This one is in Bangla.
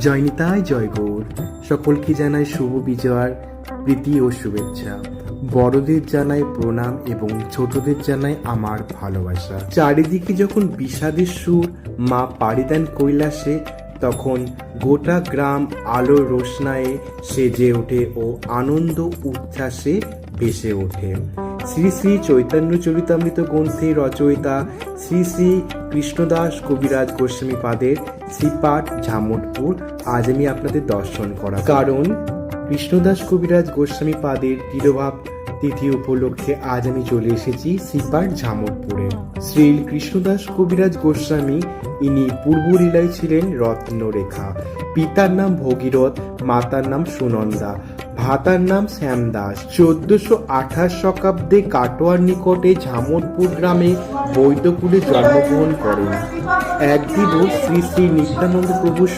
জয়নিতায় জয় গৌর। সকলকে জানাই শুভ বিজয়ার প্রীতি ও শুভেচ্ছা? বড়দের জানাই প্রণাম এবং ছোটদের জানাই আমার ভালোবাসা। চারিদিকে যখন বিষাদের সুর মা পাড়ি দেন কৈলাসে, তখন গোটা গ্রাম আলোর রোশনায়ে সেজে ওঠে ও আনন্দ উচ্ছ্বাসে ভেসে ওঠে। শ্রী শ্রী চৈতন্য চরিতামৃত গ্রন্থের রচয়িতা শ্রী শ্রী কৃষ্ণদাস কবিরাজ গোস্বামী পাদের শ্রীপাঠ ঝামটপুর। আজ আমি আপনাদের দর্শন করা কারণ কৃষ্ণদাস কবিরাজ গোস্বামী পাদের তিরোভাব তিথি উপলক্ষে আজ আমি চলে এসেছি শ্রীপাঠ ঝামটপুরে। শ্রী কৃষ্ণদাস কবিরাজ গোস্বামী, ইনি পূর্বলীলায় ছিলেন রত্নরেখা। পিতার নাম ভগীরথ, মাতার নাম সুনন্দা। ভাতার নাম শ্যাম দাস। চোদ্দশো আঠাশ শতাব্দে কাটোয়ার নিকটে ঝামরপুর গ্রামে বৈদ্যপুরে জন্মগ্রহণ করেন। এক শ্রী শ্রী নিত্যানন্দ প্রভুর